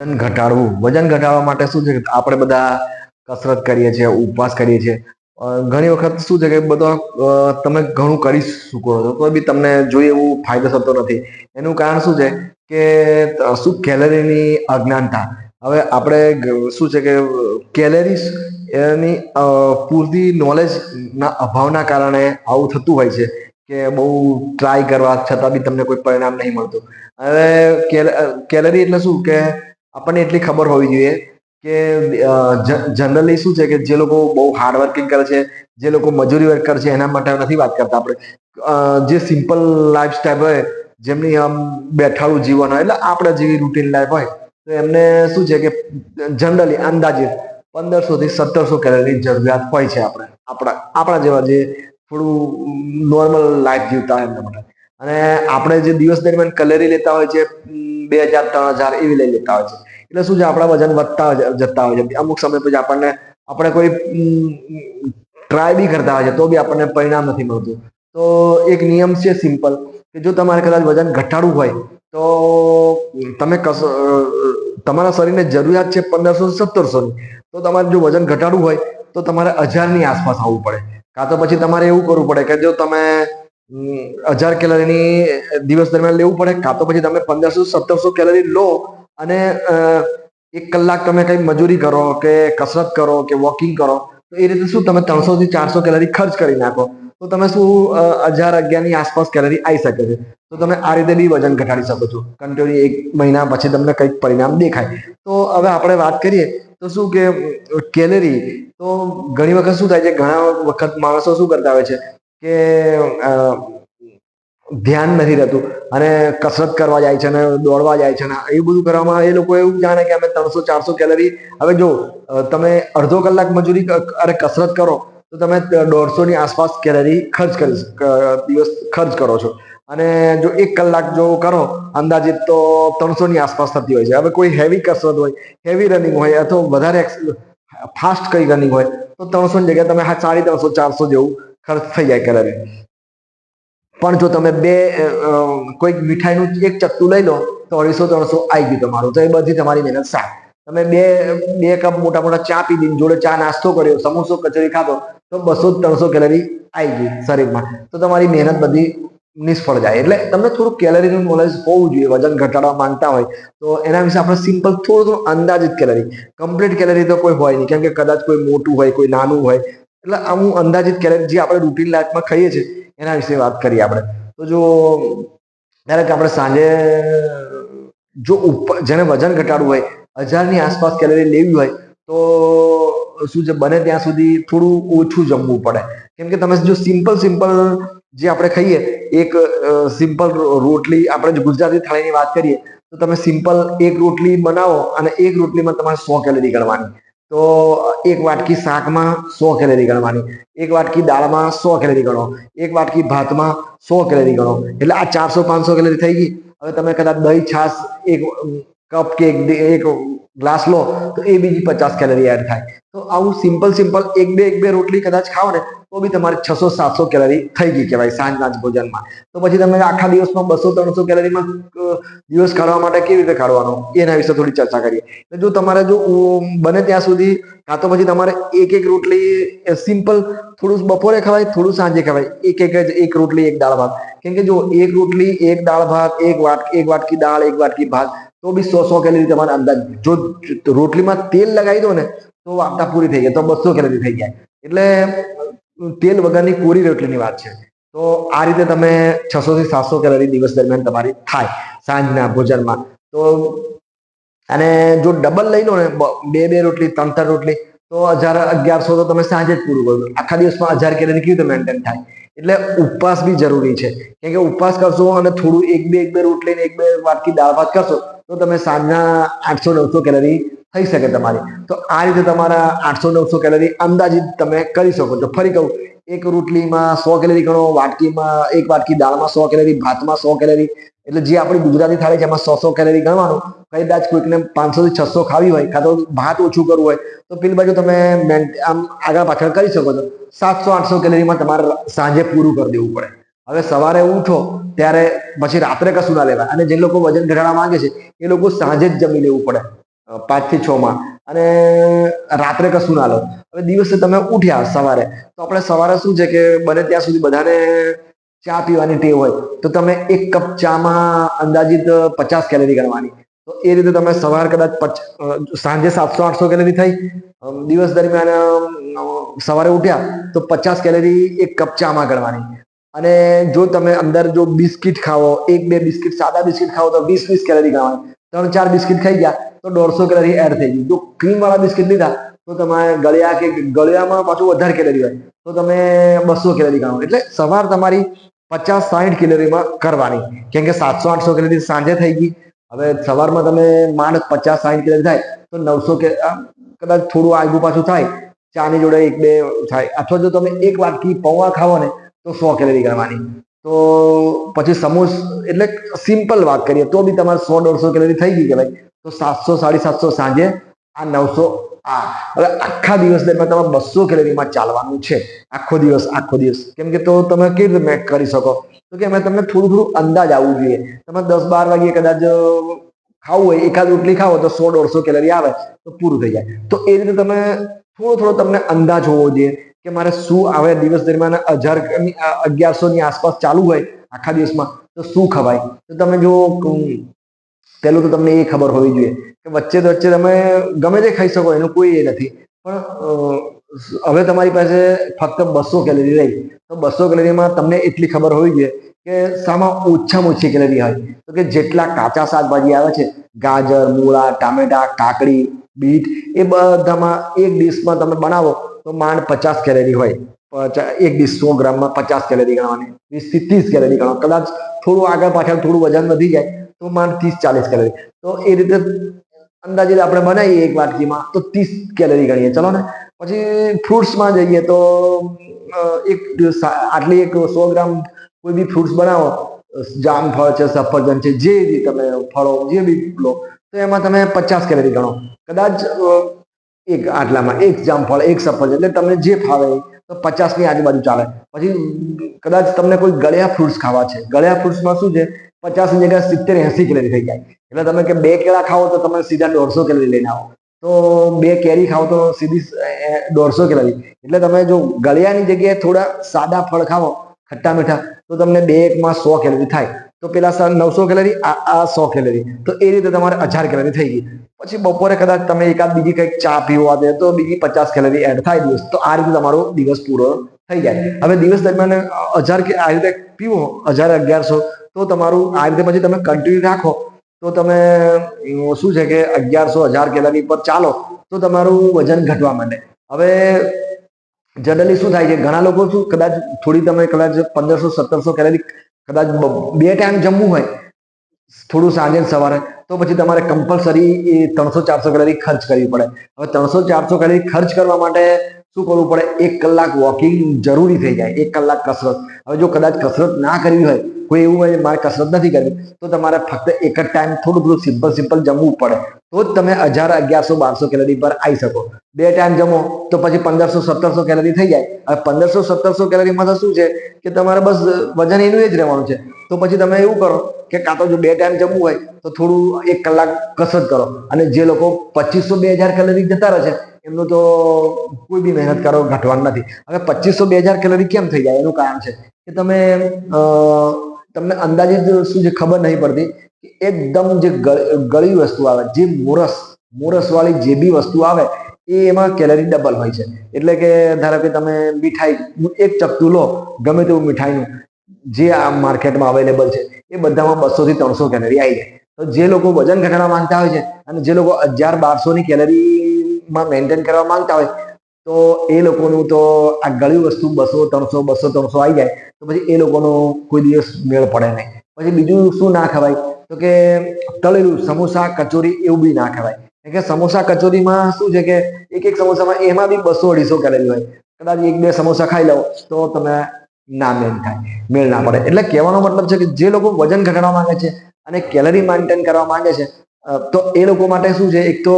વજન ઘટાડવું. વજન ઘટાડવા માટે શું છે કે આપણે બધા કસરત કરીએ છીએ, ઉપવાસ કરીએ છીએ. ઘણી વખત શું છે કે બધો તમે ઘણું કરી શકો છો, તો બી તમને જોઈએ એવું ફાયદો થતો નથી. એનું કારણ શું છે કે શું કેલરીની અજ્ઞાનતા. હવે આપણે શું છે કે, કેલેરીસ એની પૂરતી નોલેજના અભાવના કારણે આવું થતું હોય છે કે બહુ ટ્રાય કરવા છતાં બી તમને કોઈ પરિણામ નહીં મળતું. હવે કેલેરી એટલે શું કે આપણને એટલી ખબર હોવી જોઈએ કે જનરલી શું છે કે જે લોકો બહુ હાર્ડ વર્કિંગ કરે છે, જે લોકો મજૂરી વર્ક કરે છે, એના માટે નથી વાત કરતા આપણે. જે સિમ્પલ લાઈફ સ્ટાઈલ હોય, જેમની આમ બેઠાડું જીવન હોય, એટલે આપણે જેવી રૂટીન લાઈફ હોય, તો એમને શું છે કે, જનરલી અંદાજિત પંદરસો થી સત્તરસો કેલરીની જરૂરિયાત હોય છે આપણે, આપણા આપણા જેવા જે થોડું નોર્મલ લાઈફ જીવતા હોય એમના માટે. અને આપણે જે દિવસ દરમિયાન કેલરી લેતા હોય છે, બે હજાર, ત્રણ હજાર, એવી લઈ લેતા હોય છે. એટલે શું છે, આપણા વજન વધતા જતા હોય છે. અમુક સમય પછી આપણને આપણે કોઈ ટ્રાય બી કરતા હોય છે, તો બી આપણને પરિણામ નથી મળતું. તો એક નિયમ છે સિમ્પલ કે જો તમારે કદાચ વજન ઘટાડવું હોય, તો તમે કસ તમારા શરીરને જરૂરિયાત છે પંદરસો સત્તરસોની તો તમારે જો વજન ઘટાડવું હોય, તો તમારે હજારની આસપાસ આવવું પડે. કાં તો પછી તમારે એવું કરવું પડે કે જો તમે હજાર કેલરીની દિવસ દરમિયાન લેવું પડે, કાં તો પછી તમે પંદરસો સત્તરસો કેલરી લો અને એક કલાક તમે કંઈ મજૂરી કરો કે કસરત કરો કે વોકિંગ કરો, તો એ રીતે શું તમે ત્રણસો થી ચારસો કેલરી ખર્ચ કરી નાખો. તો તમે શું હજાર અગિયારની આસપાસ કેલરી આવી શકે છે. તો તમે આ રીતે બી વજન ઘટાડી શકો છો. કન્ટિન્યુ એક મહિના પછી તમને કંઈક પરિણામ દેખાય. તો હવે આપણે વાત કરીએ, તો શું કે કેલરી તો ઘણી વખત શું થાય છે, ઘણા વખત માણસો શું કરતા હોય છે કે ધ્યાન નથી રહેતું અને કસરત કરવા જાય છે અને દોડવા જાય છે અને એ બધું કરવામાં એ લોકો એવું જાણે કે અમે ત્રણસો, ચારસો કેલરી હવે જો તમે અડધો કલાક મજૂરી અરે કસરત કરો, તો તમે દોઢસોની આસપાસ કેલરી ખર્ચ કરી દિવસ ખર્ચ કરો છો. અને જો એક કલાક જો કરો, અંદાજિત તો ત્રણસોની આસપાસ થતી હોય છે. હવે કોઈ હેવી કસરત હોય હેવી રનિંગ હોય અથવા વધારે ફાસ્ટ કઈ રનિંગ હોય, તો ત્રણસો ની જગ્યાએ તમે હા, સાડી ત્રણસો, ચારસો જેવું ખર્ચ થઈ જાય કેલરી. પણ જો તમે બે કોઈક મીઠાઈનું એક ચત્તું લઈ લો, તો અઢીસો, ત્રણસો આવી ગયું તમારું. તો એ બધી તમારી મહેનત સાર. તમે બે બે કપ મોટા મોટા ચા પી દીધી જોડે ચા નાસ્તો કર્યો, સમોસો કચોરી ખાધો, તો બસો, ત્રણસો કેલરી આવી ગઈ શરીરમાં. તો તમારી મહેનત બધી નિષ્ફળ જાય. એટલે તમને થોડું કેલરીનું નોલેજ હોવું જોઈએ, વજન ઘટાડવા માંગતા હોય, તો એના વિશે આપણે સિમ્પલ થોડું થોડું અંદાજિત કેલરી. કમ્પ્લીટ કેલરી તો કોઈ હોય નહીં, કેમ કે કદાચ કોઈ મોટું હોય, કોઈ નાનું હોય. એટલે અમુક અંદાજિત કેલરી જે આપણે રૂટીન લાઈફમાં ખાઈએ છીએ એના વિશે વાત કરીએ આપણે. તો જો, ધારો આપણે સાંજે, જો ઉપર જેને વજન ઘટાડવું હોય, હજારની આસપાસ કેલરી લેવી હોય, તો શું છે, બને ત્યાં સુધી થોડું ઓછું જમવું પડે. કેમ કે તમે જો સિમ્પલ સિમ્પલ જે આપણે ખાઈએ, એક સિમ્પલ રોટલી, આપણે ગુજરાતી થાળીની વાત કરીએ, તો તમે સિમ્પલ એક રોટલી બનાવો અને એક રોટલીમાં તમારે સો કેલરી ગણવાની. તો એક વાટકી શાકમાં સો કેલરી ગણવાની એક વાટકી દાળમાં સો કેલરી ગણો એક વાટકી ભાતમાં સો કેલરી ગણો એટલે આ ચારસો પાંચસો કેલરી થઈ ગઈ. હવે તમે કદાચ દહીં છાશ, એક કપ કે એક ડે- એક ગ્લાસ લો, તો એ બીજી પચાસ કેલરી એડ થાય. તો આવું સિમ્પલ સિમ્પલ એક બે એક બે રોટલી કદાચ ખાઓ ને, તો બી તમારે છસો, સાતસો કેલરી થઈ ગઈ કહેવાય સાંજના ભોજનમાં. તો પછી તમે આખા દિવસમાં બસો, ત્રણસો કેલરીમાં દિવસ કાઢવા માટે કેવી રીતે કાઢવાનો? એના વિશે થોડી ચર્ચા કરીએ. જો તમારે જો બને ત્યાં સુધી, કાં તો પછી તમારે એક એક રોટલી સિમ્પલ થોડું બપોરે ખવાય, થોડું સાંજે ખવાય. એક એક જ, એક રોટલી, એક દાળ ભાત. કેમ કે જો એક રોટલી, એક દાળ ભાત, એક વાટ, એક વાટકી દાળ, એક વાટકી ભાત તો બી સો કેલરી તમારે અંદાજ. જો રોટલીમાં તેલ લગાવી દો ને, તો વાર્તા પૂરી થઈ જાય. તો બસો કેલરી થઈ જાય. એટલે તેલ વગરની કોરી રોટલીની વાત છે. તો આ રીતે તમે છસો થી સાતસો કેલરી દિવસ દરમિયાન તમારી થાય સાંજના ભોજનમાં. તો, અને જો ડબલ લઈ લો ને, બ- બે બે રોટલી, ત્રણ ત્રણ રોટલી, તો હજાર અગિયારસો તો તમે સાંજે જ પૂરું કરો. આખા દિવસમાં હજાર કેલરી કેવી રીતે મેન્ટેન થાય? એટલે ઉપવાસ બી જરૂરી છે. કેમ કે ઉપવાસ કરશો અને થોડું એક, બે એક, બે રોટલી ને એક, બે વાટકી દાળ ભાત કરશો તો તમે સાંજના આઠસો નવસો કેલરી થઈ શકે તમારી. તો આ રીતે તમારા આઠસો નવસો કેલરી અંદાજિત તમે કરી શકો છો. ફરી કહું, એક રોટલીમાં સો કેલરી ગણો, વાટકીમાં, એક વાટકી દાળમાં સો કેલરી, ભાતમાં સો કેલરી. એટલે જે આપણી ગુજરાતી થાળી છે, એમાં સો સો કેલરી ગણવાનું. કદાચ કોઈકને પાંચસો થી છસો ખાવી હોય, કાં તો ભાત ઓછું કરવું હોય, તો પેલી બાજુ તમે આમ આગળ પાછળ કરી શકો છો. સાતસો આઠસો કેલરીમાં તમારે સાંજે પૂરું કરી દેવું પડે. હવે સવારે ઉઠો, ત્યારે પછી રાત્રે કશું ના લેવાય. અને જે લોકો વજન ઘટાડવા માંગે છે, એ લોકો સાંજે જ જમી લેવું પડે પાંચથી છ માં. અને રાત્રે કશું ના લો. હવે દિવસે તમે ઉઠ્યા સવારે, તો આપણે સવારે શું છે કે બને ત્યાં સુધી બધાને ચા પીવાની ટેવ હોય, તો તમે એક કપ ચામાં અંદાજિત પચાસ કેલરી ગણવાની. તો એ રીતે તમે સવાર કદાચ સાંજે સાતસો, આઠસો કેલરી થઈ દિવસ દરમિયાન સવારે ઉઠ્યા, તો પચાસ કેલરી એક કપ ચામાં ગણવાની. અને જો તમે અંદર જો બિસ્કિટ ખાવો એક બે બિસ્કિટ, સાદા બિસ્કિટ ખાવો તો વીસ વીસ કેલરી ખાવાની. ત્રણ ચાર બિસ્કિટ ખાઈ ગયા તો દોઢસો કેલરી એડ થઈ ગઈ જો ક્રીમ વાળા બિસ્કિટ લીધા તો તમારે ગળ્યા કે ગળ્યામાં પાછું વધારે કેલરી હોય. તો તમે બસો કેલરી ગણો એટલે સવાર તમારી પચાસ સાઠ કેલરીમાં કરવાની. કેમ કે સાતસો આઠસો કેલરી સાંજે થઈ ગઈ. હવે સવારમાં તમે માંડ પચાસ સાઠ કેલરી થાય તો નવસો કે કદાચ થોડું આગું પાછું થાય, ચાની જોડે એક બે થાય. અથવા જો તમે એક વાટકી પૌવા ખાવો ને તો સો કેલેરી ગણવાની તો પછી સમોસ, એટલે સિમ્પલ વાત કરીએ, તો બી તમારે સો, દોઢસો કેલરી થઈ ગઈ કહેવાય. તો સાતસો સાડી સાતસો સાંજે આ નવસો આ હવે આખા દિવસ દરમિયાન તમારે બસો કેલરીમાં ચાલવાનું છે. આખો દિવસ આખો દિવસ. કેમ કે તો તમે કેવી રીતે મેક કરી શકો? તો કે અમે તમને થોડું થોડું અંદાજ આવવું જોઈએ. તમે દસ, બાર વાગે કદાચ ખાવું હોય, એકાદ રોટલી ખાવો તો સો, દોઢસો કેલરી આવે, તો પૂરું થઈ જાય. તો એ રીતે તમે થોડો થોડો તમને અંદાજ હોવો જોઈએ. કે મારે શું આવે દિવસ દરમિયાન હજાર અગિયારસો ની આસપાસ ચાલુ હોય આખા દિવસમાં, તો શું ખવાય? તો તમે જો પહેલું તો તમને એ ખબર હોવી જોઈએ કે વચ્ચે તો વચ્ચે તમે ગમે તે ખાઈ શકો, એનું કોઈ એ નથી. પણ હવે તમારી પાસે ફક્ત બસો કેલરી રહી. તો બસો કેલરીમાં તમને એટલી ખબર હોવી જોઈએ કે સામાં ઓછામાં ઓછી કેલરી હોય. તો કે જેટલા કાચા શાકભાજી આવે છે, ગાજર, મૂળા, ટામેટા, કાકડી, બીટ, એ બધામાં એક ડીશમાં તમે બનાવો તો માંડ પચાસ કેલેરી હોય. એક ડીશ સો ગ્રામમાં પચાસ કેલેરી ગણવાની. વીસથી ત્રીસ કેલેરી ગણો કદાચ થોડું આગળ પાછળ થોડું વજન વધી જાય, તો માંડ ત્રીસ ચાલીસ કેલેરી. તો એ રીતે અંદાજે આપણે બનાવીએ એક વાટકીમાં, તો ત્રીસ કેલેરી ગણીએ. ચલો ને? પછી ફ્રૂટ્સમાં જઈએ તો એક આટલી એક સો ગ્રામ કોઈ બી ફ્રૂટ્સ બનાવો. જામફળ છે, સફરજન છે, જે બી તમે ફળો, જે બી લો, તો એમાં તમે પચાસ કેલેરી ગણો. કદાચ એક આટલામાં એક જામફળ એક સફરજન એટલે તમને જે ફાવે તો પચાસની આજુબાજુ ચાલે. પછી કદાચ તમને કોઈ ગળ્યા ફ્રૂટ્સ ખાવા છે. ગળ્યા ફ્રૂટ્સમાં શું છે? પચાસની જગ્યાએ સિત્તેર એસી કેલરી થઈ જાય. એટલે તમે કે બે કેળા ખાઓ તો તમે સીધા દોઢસો કેલરી લઈને આવો. તો બે કેરી ખાઓ તો સીધી દોઢસો કેલરી એટલે તમે જો ગળ્યાની જગ્યાએ થોડા સાદા ફળ ખાવો ખટ્ટા મીઠા, તો તમને બે એકમાં સો કેલરી થાય. તો પેલા નવસો કેલરી આ આ સો કેલરી તો એ રીતે તમારે હજાર કેલરી થઈ ગઈ. પછી બપોરે કદાચ તમે એકાદ બીજી કંઈક ચા પીવા દે તો બીજી પચાસ કેલરી એડ થાય દિવસ. તો આ રીતે તમારો દિવસ પૂરો થઈ જાય. હવે દિવસ દરમિયાન હજાર કે, આ રીતે પીવો હજાર અગિયારસો. તો તમારું આ રીતે પછી તમે કન્ટિન્યુ રાખો. તો તમે શું છે કે અગિયારસો હજાર કેલરી પર ચાલો. તો તમારું વજન ઘટવા માંડે. હવે જનરલી શું થાય છે? ઘણા લોકો શું, કદાચ થોડી તમે કદાચ પંદરસો, સત્તરસો કેલરી કદાચ બે ટાઈમ જમવું હોય, થોડું સાંજે સવારે, તો પછી તમારે કમ્પલસરી એ ત્રણસો, ચારસો કેલરી ખર્ચ કરવી પડે. હવે ત્રણસો, ચારસો કેલરી ખર્ચ કરવા માટે શું કરવું પડે? એક કલાક વોકિંગ જરૂરી થઈ જાય, એક કલાક કસરત. હવે જો કદાચ કસરત ના કરવી હોય કોઈ એવું હોય, મારે કસરત નથી કરવી, તો તમારે ફક્ત એક જ ટાઈમ થોડું થોડું સિમ્પલ સિમ્પલ જમવું પડે. તો જ તમે હજાર અગિયારસો, બારસો કેલરી પર આવી શકો. બે ટાઈમ જમો, તો પછી પંદરસો, સત્તરસો કેલરી થઈ જાય. હવે પંદરસો, સત્તરસો કેલરીમાં તો શું છે કે તમારે બસ વજન એનું જ રહેવાનું છે. તો પછી તમે એવું કરો કે કાં તો જો બે ટાઈમ જમવું હોય, તો થોડું એક કલાક કસરત કરો. અને જે લોકો પચીસો, બે હજાર કેલરી જતા રહે છે, એમનું તો કોઈ બી મહેનત કરો, ઘટવાનું નથી. હવે પચીસો, બે હજાર કેલરી કેમ થઈ જાય? એનું કારણ છે કે તમે તમને અંદાજિત શું છે ખબર નહીં પડતી કે એકદમ જે ગળ- વસ્તુ આવે, જે મોરસ મોરસ વાળી જે બી વસ્તુ આવે, એ એમાં કેલરી ડબલ હોય છે. એટલે કે ધારો કે તમે મીઠાઈ એક ચપટું લો, ગમે તેવું મીઠાઈનું, જે આ માર્કેટમાં અવેલેબલ છે, એ બધામાં બસો થી ત્રણસો કેલરી આવી જાય. તો જે લોકો વજન ઘટાડવા માંગતા હોય છે અને જે લોકો હજાર બારસો ની કેલરીમાં મેન્ટેન કરવા માંગતા હોય તો એ લોકોનું તો આ ગળ્યું વસ્તુ બસો, ત્રણસો બસો, ત્રણસો આવી જાય, તો પછી એ લોકોનો કોઈ દિવસ મેળ પડે નહીં. પછી બીજું શું ના ખવાય? તો કે તળેલું સમોસા કચોરી એવું બી ના ખવાય. કે સમોસા કચોરીમાં શું છે કે એક એક સમોસામાં એમાં બી બસો અઢીસો કેલરી હોય. કદાચ એક બે સમોસા ખાઈ લો તો તમે ના મેળ થાય. મેળ ના પડે. એટલે કહેવાનો મતલબ છે કે જે લોકો વજન ઘટાડવા માંગે છે અને કેલરી મેન્ટેન કરવા માંગે છે તો એ લોકો માટે શું છે? એક તો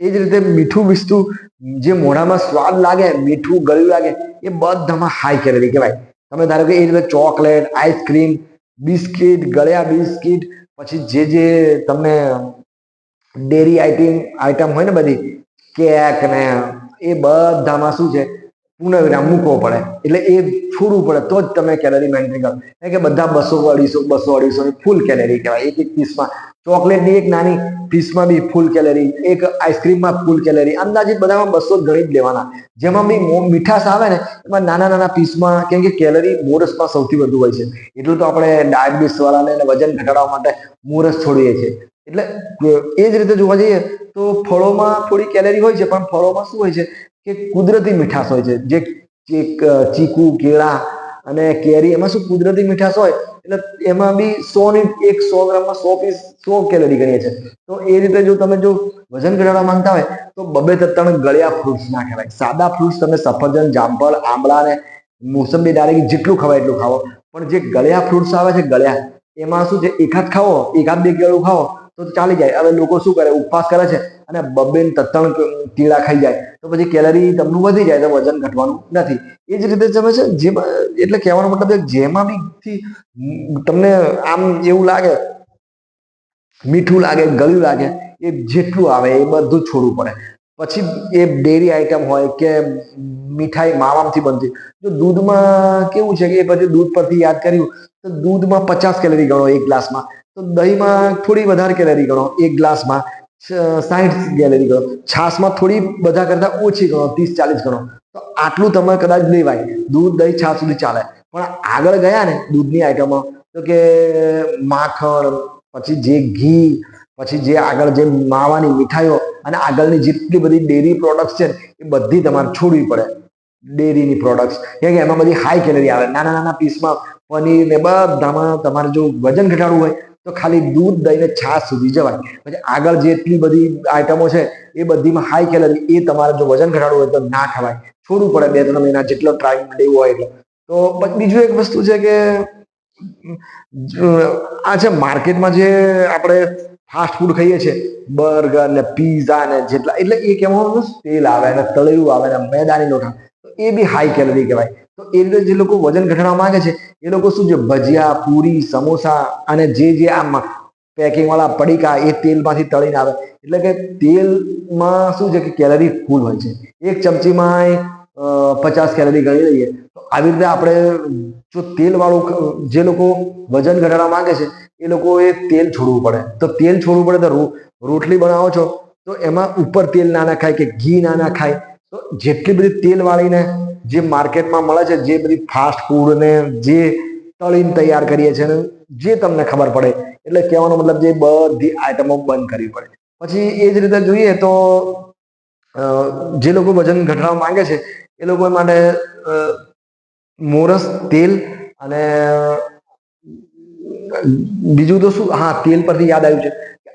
એ જ રીતે મીઠું બીસતું, જે મોઢામાં સ્વાદ લાગે, મીઠું ગળ્યું લાગે, એ બધામાં હાઈ કેલરી કહેવાય. તમે ધારો કે એ રીતે ચોકલેટ આઈસ્ક્રીમ બિસ્કિટ, ગળ્યા બિસ્કિટ, પછી જે જે તમને ડેરી આઈટમ આઈટમ હોય ને બધી કેક ને, એ બધામાં શું છે? પૂર્ણવિરામ મૂકવો પડે. એટલે એ છોડવું પડે. તો જ તમે કેલરી મેન્ટેન કરો. કારણ કે બધા બસો અઢીસો બસો અઢીસો ફૂલ કેલરી કહેવાય. એક એક પીસમાં ચોકલેટની એક નાની પીસમાં બી ફૂલ કેલરી એક આઈસ્ક્રીમમાં ફૂલ કેલરી અંદાજિત બધામાં બસો ગણી જ લેવાના. જેમાં બી મીઠાશ આવે ને, એમાં નાના નાના પીસમાં કેમ કે કેલરી મોરસમાં સૌથી વધુ હોય છે. એટલું તો આપણે ડાયાબિટીસ વાળાને વજન ઘટાડવા માટે મોરસ છોડીએ છીએ. એટલે એ જ રીતે જોવા જઈએ તો ફળોમાં થોડી કેલેરી હોય છે, પણ ફળોમાં શું હોય છે? કે કુદરતી મીઠાશ હોય છે. જે ચીકુ, કેળા અને કેરી, એમાં શું કુદરતી મીઠાશ હોય? એટલે એમાં બી સો ની એક સો ગ્રામમાં સો પીસ, સો કેલરી ગણીએ છે તો એ રીતે જો તમે જો વજન ઘટાડવા માંગતા હોય, તો બબે ત્રણ ગળ્યા ફ્રૂટ્સ ના ખવાય સાદા ફ્રૂટ્સ તમે સફરજન, જામફળ આંબળા ને મોસંબી ડાળીને જેટલું ખવાય એટલું ખાવો પણ જે ગળ્યા ફ્રૂટ્સ આવે છે, ગળ્યા, એમાં શું છે? એકાદ ખાવો એકાદ બે કેળું ખાવો તો ચાલી જાય. હવે લોકો શું કરે? ઉપવાસ કરે છે અને બબેન ત્રણ કેળા ખાઈ જાય. તો પછી કેલરી તમને વધી જાય તો વજન ઘટવાનું નથી. એ જ રીતે તમે છે જેમાં, એટલે કહેવાનો મતલબ જેમાં બી તમને આમ એવું લાગે, મીઠું લાગે, ગળ્યું લાગે, એ જેટલું આવે એ બધું છોડવું પડે. પછી એ ડેરી આઈટમ હોય કે મીઠાઈ માવામથી બનતી, જો દૂધમાં કેવું છે કે એ પછી દૂધ પરથી યાદ કર્યું, તો દૂધમાં પચાસ કેલરી ગણો એક ગ્લાસમાં. તો દહીંમાં થોડી વધારે કેલેરી ગણો, એક ગ્લાસમાં સાઠ કેલેરી ગણો. છાશમાં થોડી બધા કરતા ઓછી ગણો, ત્રીસ ચાલીસ ગણો. તો આટલું તમે કદાચ લેવાય દૂધ, દહીં, છાશ સુધી ચાલે. પણ આગળ ગયા ને દૂધની આઈટમો તો કે માખણ, પછી જે ઘી, પછી જે આગળ જે માવાની મીઠાઈઓ અને આગળની જેટલી બધી ડેરી પ્રોડક્ટ્સ છે એ બધી તમારે છોડવી પડે. ડેરીની પ્રોડક્ટ્સ કેમ કે એમાં બધી હાઈ કેલેરી આવે. નાના નાના પીસમાં પનીર ને બધામાં તમારે જો વજન ઘટાડવું હોય તો ખાલી દૂધ દહીં ને છાશ સુધી જવાય. પછી આગળ જેટલી બધી આઈટમો છે, એ બધીમાં હાઈ કેલરી એ તમારે જો વજન ઘટાડવું હોય તો ના ખવાય. છોડવું પડે બે ત્રણ મહિના જેટલો ટાઈમ લેવો હોય એટલો. તો બીજું એક વસ્તુ છે કે, આ છે માર્કેટમાં જે આપણે ફાસ્ટ ફૂડ ખાઈએ છીએ બર્ગર ને પીઝા ને જેટલા, એટલે એ કેવાનું તેલ આવે ને તળેલું આવે ને મેદાની તો એ બી હાઈ કેલરી કહેવાય. તો એ રીતે જે લોકો વજન ઘટાડવા માંગે છે, એ લોકો શું છે, ભજીયા, પૂરી, સમોસા અને જે જે આમ પેકિંગવાળા પડીકા એ તેલમાંથી તળીને આવે. એટલે કે તેલમાં શું છે કે કેલરી ફૂલ હોય છે. એક ચમચીમાં પચાસ કેલરી ગણી લઈએ. તો આવી રીતે આપણે જો તેલવાળું જે લોકો વજન ઘટાડવા માંગે છે, એ લોકોએ તેલ છોડવું પડે. તો તેલ છોડવું પડે તો રોટલી બનાવો છો, તો એમાં ઉપર તેલ ના નાખાય કે ઘી ના નાખાય. તો જેટલી બધી તેલ વાળીને જે માર્કેટમાં મળે છે, જે બધી ફાસ્ટ ફૂડ ને જે તળીને તૈયાર કરીએ છીએ ને, જે તમને ખબર પડે, એટલે કહેવાનો મતલબ જે બધી આઈટમો બંધ કરવી પડે. પછી એ જ રીતે જોઈએ તો જે લોકો વજન ઘટાડવા માંગે છે, એ લોકો માટે મોરસ તેલ અને બીજું તો શું? હા, તેલ પરથી યાદ આવ્યું છે.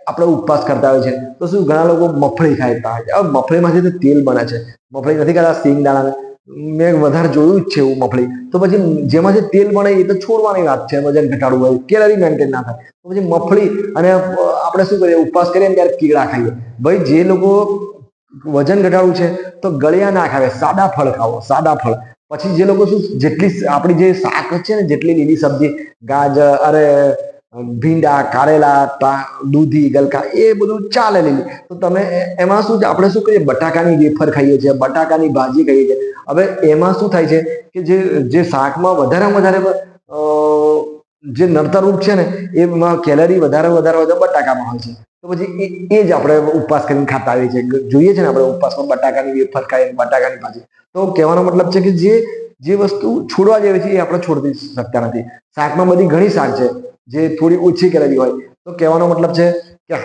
આપણે ઉપવાસ કરતા હોય છે. તો શું, ઘણા લોકો મફળી ખાતા હોય છે હવે મફળીમાંથી તો તેલ બને છે. મફળી નથી ખાતા, સિંગ દાણા મેં વધારે જોયું જ છે એવું મફળી. તો પછી જેમાં જે તેલ બને એ તો છોડવાની વાત છે. વજન ઘટાડવું હોય, કેલરી મેન્ટેન ના થાય. તો પછી મફળી અને આપણે શું કરીએ? ઉપવાસ કરીએ ત્યારે કીડા ખાઈએ. ભાઈ, જે લોકો વજન ઘટાડવું છે, તો ગળિયા ના ખાવે. સાદા ફળ ખાવો સાદા ફળ. પછી જે લોકો શું, જેટલી આપણી જે શાક છે ને, જેટલી લીલી સબ્જી, ગાજર, અરે ભીંડા, કારેલા દૂધી, ગલકા, એ બધું ચાલે લીલી તો તમે એમાં શું આપણે શું કરીએ બટાકાની વેફર ખાઈએ છીએ, બટાકાની ભાજી ખાઈએ છીએ. હવે એમાં શું થાય છે કે જે જે શાકમાં વધારેમાં વધારે જે નડતરરૂપ છે ને, એમાં કેલરી વધારે વધારે વધારે બટાકામાં હોય છે. તો પછી એ જ આપણે ઉપવાસ કરીને ખાતા આવીએ છીએ. જોઈએ છે ને આપણે ઉપવાસમાં બટાકાની વેફર ખાઈએ, બટાકાની ભાજી. તો કહેવાનો મતલબ છે કે જે જે વસ્તુ છોડવા જેવી છે એ આપણે છોડી શકતા નથી. શાકમાં બધી ઘણી શાક છે. જે થોડી ઓછી કરેલી હોય. તો કહેવાનો મતલબ છે કે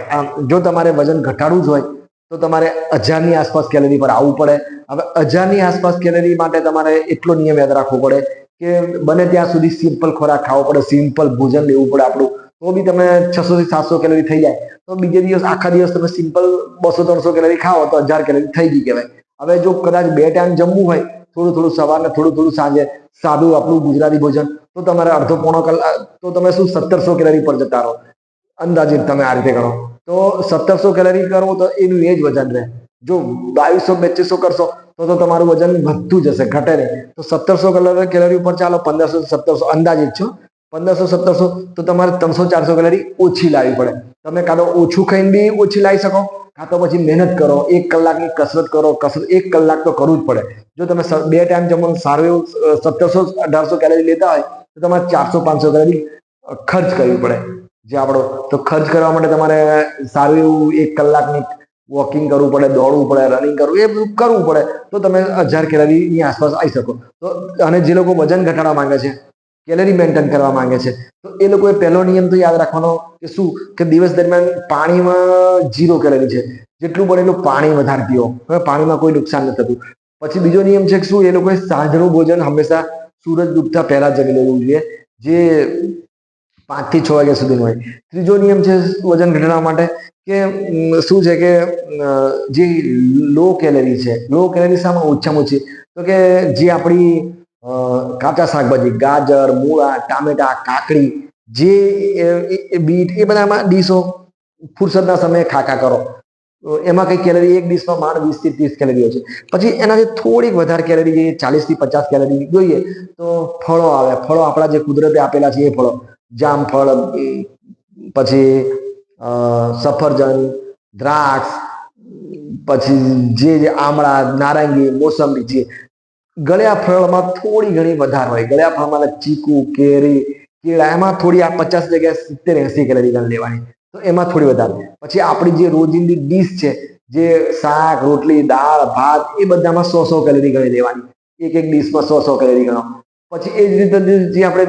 જો તમારે વજન ઘટાડવું જ હોય, તો તમારે હજારની આસપાસ કેલેરી પર આવવું પડે. હવે હજારની આસપાસ કેલેરી માટે તમારે એટલો નિયમ યાદ રાખવો પડે કે બને ત્યાં સુધી સિમ્પલ ખોરાક ખાવો પડે, સિમ્પલ ભોજન લેવું પડે આપણું. તો બી તમે છસો થી સાતસો કેલેરી થઈ જાય. તો બીજે દિવસ, આખા દિવસ તમે સિમ્પલ બસો, ત્રણસો કેલેરી ખાઓ તો હજાર કેલેરી થઈ ગઈ કહેવાય. હવે જો કદાચ બે ટાઈમ જમવું હોય થોડું થોડું સવારને થોડું થોડું સાંજે સાદું આપણું ગુજરાતી ભોજન. તો તમારે અડધો પોણો કલાક, તો તમે શું સત્તરસો કેલરી પર જતા રહો? અંદાજિત તમે આ રીતે કરો. તો સત્તરસો કેલરી કરો તો એનું એ જ વજન રહે. જો બાવીસો પચીસો કરશો, તો તો તમારું વજન વધતું જશે, ઘટે નહીં. તો સત્તરસો કેલરી ઉપર ચાલો, પંદરસો, સત્તરસો અંદાજિત છો. પંદરસો, સત્તરસો, તો તમારે ત્રણસો, ચારસો કેલરી ઓછી લાવવી પડે. તમે કાં તો ઓછું ખાઈને બી ઓછી લાવી શકો, કાં તો પછી મહેનત કરો, એક કલાકની કસરત કરો, કસરત, એક કલાક તો કરવું જ પડે. જો તમે બે ટાઈમ જમવાનું સારું એવું સત્તરસો, અઢારસો કેલરી લેતા હોય, તો તમારે ચારસો, પાંચસો કેલરી ખર્ચ કરવી પડે. જે આપણો, તો ખર્ચ કરવા માટે તમારે સારું એવું એક કલાકની વોકિંગ કરવું પડે, દોડવું પડે રનિંગ કરવું, એ બધું કરવું પડે. તો તમે હજાર કેલરીની આસપાસ આવી શકો. તો, અને જે લોકો વજન ઘટાડવા માંગે છે કેલરી મેન્ટેન કરવા માંગે છે. તો એ લોકોએ પહેલો નિયમ તો યાદ રાખવાનો કે શું? કે દિવસ દરમિયાન પાણીમાં જીરો કેલરી છે. જેટલું બને એટલું પાણી વધારે પીઓ. હવે પાણીમાં કોઈ નુકસાન નથી થતું. પછી બીજો નિયમ છે કે શું? એ લોકોએ સાંજનું ભોજન હંમેશા સૂરજ ડૂબતા પહેલા જમી લેવું જોઈએ. જે પાંચથી છ વાગ્યા સુધીનું હોય. ત્રીજો નિયમ છે વજન ઘટાડવા માટે કે શું છે કે જે લો કેલરી છે. લો કેલરી શામાં ઓછામાં ઓછી. તો કે જે આપણી કાચા શાકભાજી, ગાજર, મૂળા, ટામેટા, કાકડી, જે બીટ, એ બધામાં ડીશો ફુરસદના સમયે ખાખા કરો. એમાં કઈ કેલરી, એક ડીશમાં માંડ વીસથી ત્રીસ કેલરી હોય છે. પછી એનાથી થોડીક વધારે કેલરી જોઈએ ચાલીસથી પચાસ કેલરી જોઈએ, તો ફળો આવે. ફળો આપણા જે કુદરતે આપેલા છે એ ફળો. જામફળ પછી સફરજન, દ્રાક્ષ, પછી જે આમળા, નારંગી, મોસંબી છે ગળ્યા ફળમાં થોડી ઘણી વધારે હોય. ગળ્યા ફળમાં ચીકુ, કેરી, કેળા, એમાં થોડી આ પચાસ જગ્યાએ સિત્તેર, એસી કેલરી ગણ લેવાની. તો એમાં થોડી વધારે પછી આપણી જે રોજિંદી ડીશ છે, જે શાક, રોટલી, દાળ, ભાત, એ બધામાં સો સો કેલરી ગણી લેવાની. એક એક ડીશમાં સો સો કેલરી ગણો. પછી એ જ રીતે જે- આપણે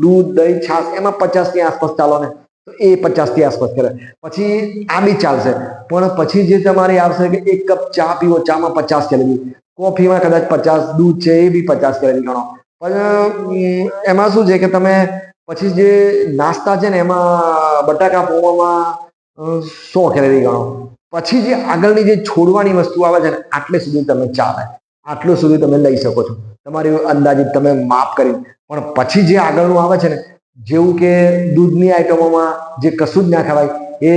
દૂધ, દહીં, છાશ, એમાં પચાસની આસપાસ ચાલો ને, તો એ પચાસની આસપાસ કરે. પછી આ બી ચાલશે. પણ પછી જે તમારે આવશે કે એક કપ ચા પીવો, ચામાં પચાસ કેલરી કોફીમાં કદાચ પચાસ દૂધ છે, એ બી પચાસ કેલરી ગણો. પણ એમાં શું છે કે તમે પછી જે નાસ્તા છે ને, એમાં બટાકા પૌવામાં સો કેલરી ગણો. પછી જે આગળની જે છોડવાની વસ્તુ આવે છે ને, આટલે સુધી તમે ચાલે આટલું સુધી તમે લઈ શકો છો. તમારી અંદાજિત તમે માપ કરી. પણ પછી જે આગળનું આવે છે ને, જેવું કે દૂધની આઈટમોમાં જે કશું જ ના ખવાય, એ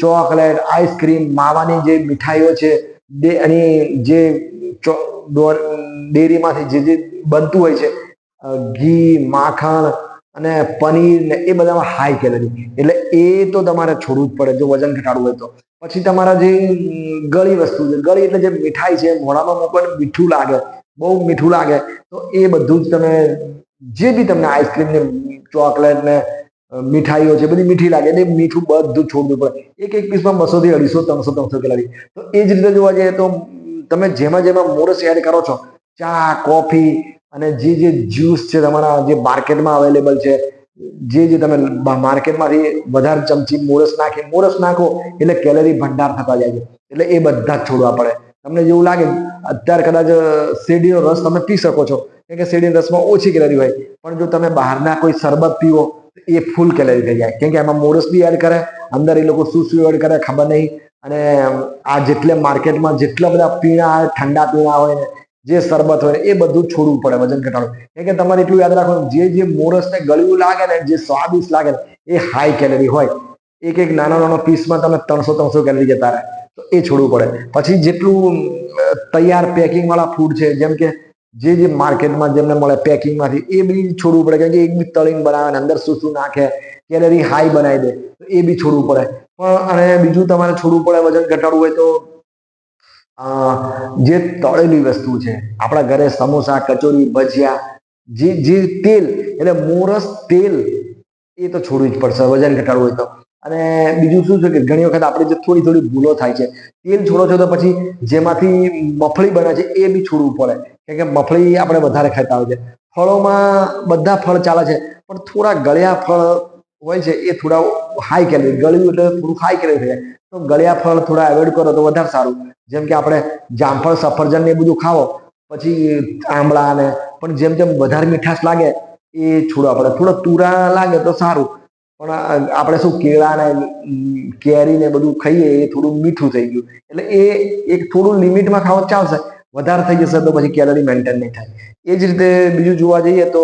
ચોકલેટ, આઈસ્ક્રીમ, માવાની જે મીઠાઈઓ છે એની જે ડેરીમાંથી જે જે બનતું હોય છે ઘી, માખણ અને પનીર ને એ બધામાં હાઈ કેલરી એટલે એ તો તમારે છોડવું જ પડે, જો વજન ઘટાડવું હોય તો. પછી તમારા જે ગળી વસ્તુ છે, ગળી એટલે જે મીઠાઈ છે, મોઢામાં મૂકવાનું મીઠું લાગે, બહુ મીઠું લાગે, તો એ બધું જ તમે, જે બી તમને આઈસ્ક્રીમ ને ચોકલેટ ને મીઠાઈઓ છે, બધી મીઠી લાગે એ મીઠું બધું છોડવું પડે. એક એક પીસમાં બસો થી અઢીસો, ત્રણસો ત્રણસો કેલરી તો એ જ રીતે જોવા જઈએ તો તમે જેમાં જેમાં મોરસ એડ કરો છો, ચા, કોફી અને જે જે જ્યુસ છે તમારા જે માર્કેટમાં અવેલેબલ છે, જે જે તમે માર્કેટમાંથી વધારે ચમચી મોરસ નાખી, મોરસ નાખો એટલે કેલરી ભંડાર થતા જાય છે. એટલે એ બધા જ છોડવા પડે. તમને જેવું લાગે, અત્યારે કદાચ શેરડીનો રસ તમે પી શકો છો, કેમ કે શેરડીના રસમાં ઓછી કેલરી હોય. પણ જો તમે બહારના કોઈ શરબત પીવો એ ફૂલ કેલરી થઈ જાય. કેમ કે એમાં મોરસ બી એડ કરે, અંદર એ લોકો શું શું એડ કરે ખબર નહીં. અને આ જેટલે માર્કેટમાં જેટલા બધા પીણા, ઠંડા પીણા હોય, જે શરબત હોય, એ બધું છોડવું પડે વજન ઘટાડવું. કેમ કે તમારે એટલું યાદ રાખવાનું, જે જે મોરસ ને ગળ્યું લાગે ને, જે સ્વાદિષ્ટ લાગે ને, એ હાઈ કેલરી હોય. એક એક નાનો નાનો પીસમાં તમે ત્રણસો ત્રણસો કેલરી જતા રહે. તો એ છોડવું પડે. પછી જેટલું તૈયાર પેકિંગ વાળા ફૂડ છે, જેમ કે જે જે માર્કેટમાં જેમને મળે પેકિંગમાંથી, એ બી છોડવું પડે. કારણ કે એક બી તળીને બનાવે અંદર શું શું નાખે, કેલરી હાઈ બનાવી દે, તો એ બી છોડવું પડે. પણ અને બીજું તમારે છોડવું પડે, વજન ઘટાડવું હોય તો જે તળેલી વસ્તુ છે, આપણા ઘરે સમોસા, કચોરી, ભજીયા, જે જે તેલ, એટલે મોરસ તેલ, એ તો છોડવું જ પડશે, વજન ઘટાડવું હોય તો. અને બીજું શું છે કે ઘણી વખત આપણે જે થોડી થોડી ભૂલો થાય છે, તેલ છોડો છો તો પછી જેમાંથી મફળી બને છે, એ બી છોડવું પડે. કેમ કે મફળી આપણે વધારે ખાતા હોય છે. ફળોમાં બધા ફળ ચાલે છે, પણ થોડા ગળ્યા ફળ હોય છે, એ થોડા હાઈ કેલરી ગળ્યું એટલે થોડું હાઈ કેલરી થઈ તો ગળ્યા ફળ થોડા એવોઈડ કરો તો વધારે સારું. જેમ કે આપણે જામફળ, સફરજન ને એ બધું ખાવો, પછી આંબળા ને, પણ જેમ જેમ વધારે મીઠાશ લાગે, એ છોડવા પડે થોડો તુરા લાગે તો સારું. પણ આપણે શું કેળા ને, કેરી ને બધું ખાઈએ એ થોડું મીઠું થઈ ગયું. એટલે એ એક થોડું લિમિટમાં ખાવા ચાલશે. વધારે થઈ જશે તો પછી કેલરી મેન્ટેન નહીં થાય. એ જ રીતે બીજું જોવા જઈએ તો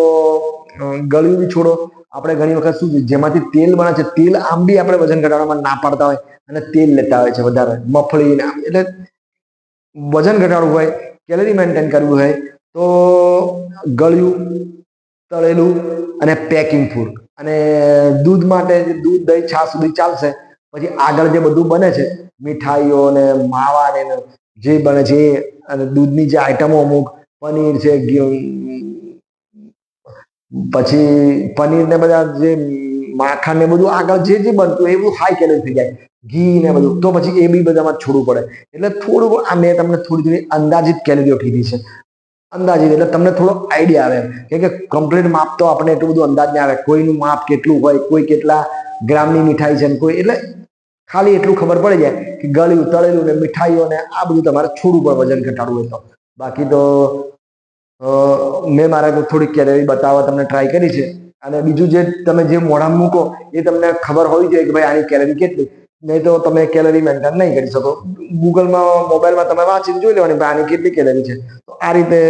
ગળ્યું બી છોડો. આપણે ઘણી વખત શું જેમાંથી તેલ બને છે, તેલ આમ બી આપણે વજન ઘટાડવામાં ના પાડતા હોય અને તેલ લેતા હોય છે વધારે. મફળી એટલે વજન ઘટાડવું હોય કેલરી મેન્ટેન કરવું હોય, તો ગળ્યું, તળેલું અને પેકિંગ ફૂડ અને દૂધ માટે દૂધ, દહીં, છાશ સુધી ચાલશે. પછી આગળ જે બધું બને છે, મીઠાઈઓ ને માવા ને જે બને છે અને દૂધની જે આઈટમો અમુક, પનીર છે પછી પનીર ને બધા જે માખણ ને બધું આગળ જે જે બનતું એ બધું હાઈ કેલરી થઈ જાય. ઘી ને બધું. તો પછી એ બી બધામાં છોડવું પડે. એટલે થોડું આ મેં તમને થોડી થોડી અંદાજિત કેલરીઓ કીધી છે. અંદાજિત, એટલે તમને થોડો આઈડિયા આવે કેમ કે કમ્પ્લીટ માપ તો આપણે એટલું બધું અંદાજ ના આવે. કોઈનું માપ કેટલું હોય, કોઈ કેટલા ગ્રામની મીઠાઈ છે કોઈ. એટલે ખાલી એટલું ખબર પડી જાય કે ગળ્યું, તળેલું ને મીઠાઈઓ ને આ બધું તમારે છોડવું પડે વજન ઘટાડવું હોય તો. બાકી તો મેં મારા થોડીક કેલેરી બતાવવા તમને ટ્રાય કરી છે. અને બીજું જે તમે જે મોઢામાં મૂકો, એ તમને ખબર હોવી જોઈએ કે ભાઈ આની કેલરી કેટલી. નહીં તો તમે કેલરી મેન્ટેન નહીં કરી શકો. ગૂગલમાં મોબાઈલમાં તમે વાંચીને જોઈ લેવાની ભાઈ આની કેટલી કેલરી છે. તો આ રીતે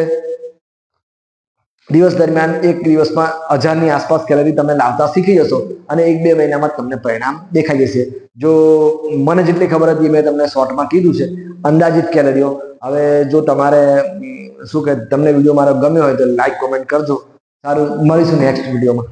દિવસ દરમિયાન એક દિવસમાં હજારની આસપાસ કેલરી તમે લાવતા શીખી જશો અને એક બે મહિનામાં તમને પરિણામ દેખાઈ જશે. જો મને જેટલી ખબર હતી મેં તમને શોર્ટમાં કીધું છે. અંદાજિત કેલરીઓ હવે જો તમારે શું કે તમને વીડિયો મારો ગમ્યો હોય તો લાઈક કોમેન્ટ કરજો. સારું, મળીશું નેક્સ્ટ વિડીયોમાં